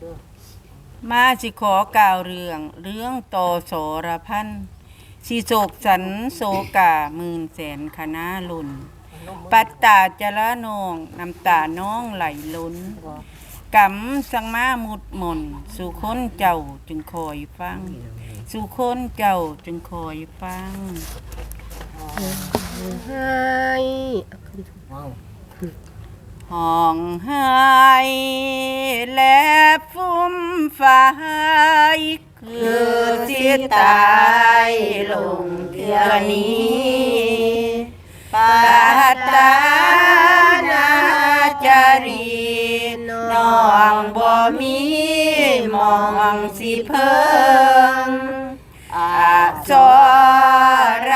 เด้อมาสิขอกล่าวเรื่อง เรื่องต่อโสรพันธ์สิโศกสันโศกาหมื่นแสนคณะลุน ปัตตาจระนองน้ำตาน้องไหลล้นกำสังมามุดหมนสู่คนเจ้าจึงคอยฟังสู่คนเจ้าจึงคอยฟังให้ว้าว ห้องไห้และฟุ้มฟ้ายคือสิตายลงเทือนี้ปัตตานาจารีน้องบ่มีมองสิเพิ่งอาสร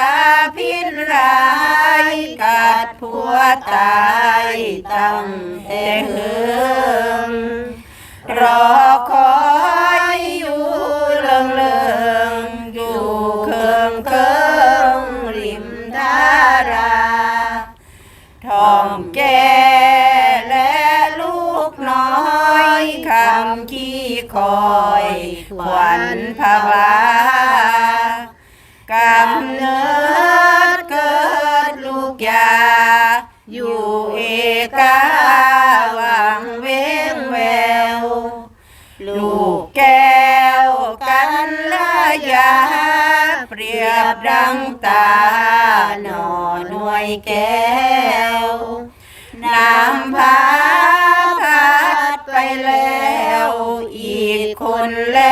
พินรา ผัวตายตั้งแต่เหิงรอคอยอยู่เลิงเลิงอยู่เคิงเคิงริมดาราทองแก่และลูกน้อยคำขี้คอยขวัญภาวา เปรียบดังตาหนอหน่วยแก้ว น้ำพาพัดไปแล้ว อีกคนแล้ว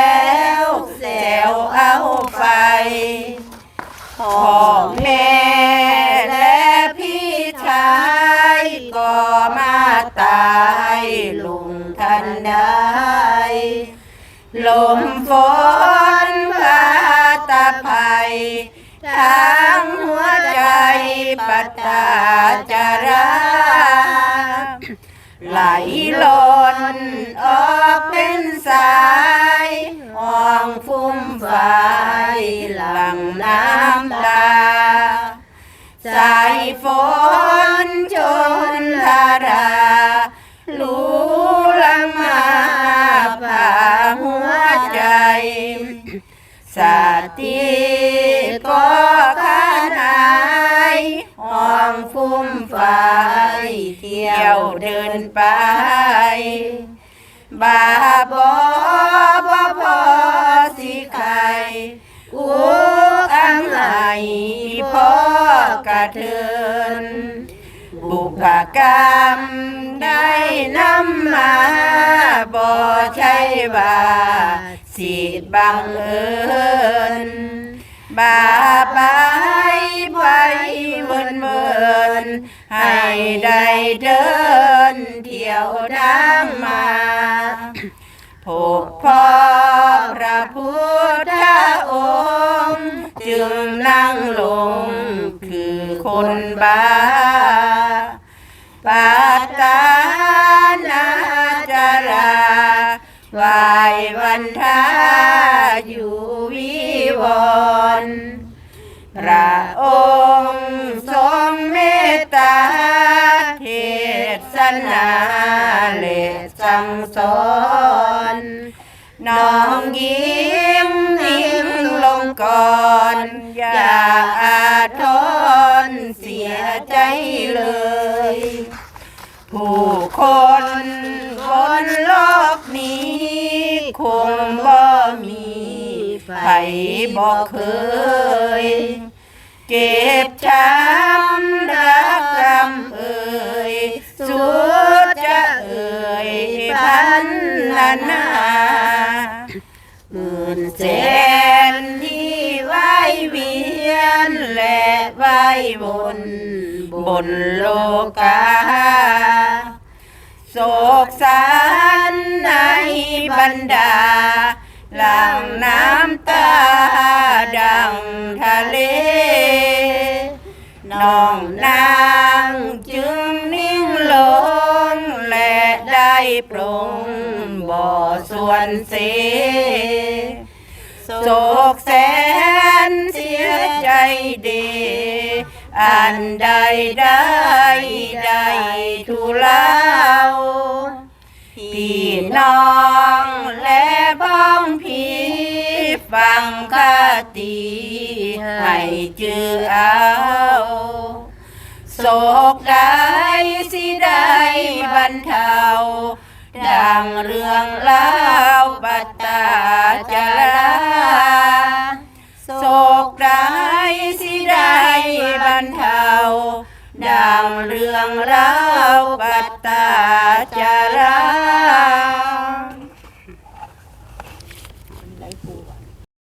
ทางหัวใจปัตตาจาราไหลล้นออกเป็นสายห้องฟุ้มไฟหลังน้ำตาสายฝนจนทารารู้ลังมาผ่าหัวใจ สาติ ยวเดินไป บาบอบอพอสิใครอุกอังไหพ่อกระเทิน บุพกรรมได้นำมาบ่ใช่ว่าสิบังเอิญบาปไว้เวินเวิน ให้ได้เดินเที่ยวทางมาพบพ่อพระพุทธองค์จึงนั่งลงคือคนบ้าปัตตานาจารา วายวันทาอยู่วิวรพระองค์ทรงเม ตาเทศนาแลสั่งสอนน้องยิ้มนิ่งลงก่อน อย่าอาทรเสียใจเลย ผู้คนบนโลกนี้ คงบ่มีใครบอกเคยเก็บช้ำ และไหววนบนโลกาโศกสารในบรรดาหลังน้ำตาดังทะเลน้องนางจึงนิ่งลง และได้ปรงบ่อส่วนเสโศกแสนเสียใจเด อันใดได้ได้ทุเลาพี่น้องและบ้องพี่ฟังคติให้จือเอาโศกได้สิได้บรรเทาดังเรื่องเล่าปัตตาจาราโศกได้สิได้ บรรเทาดังเรื่องเล่าวปัตตาจารา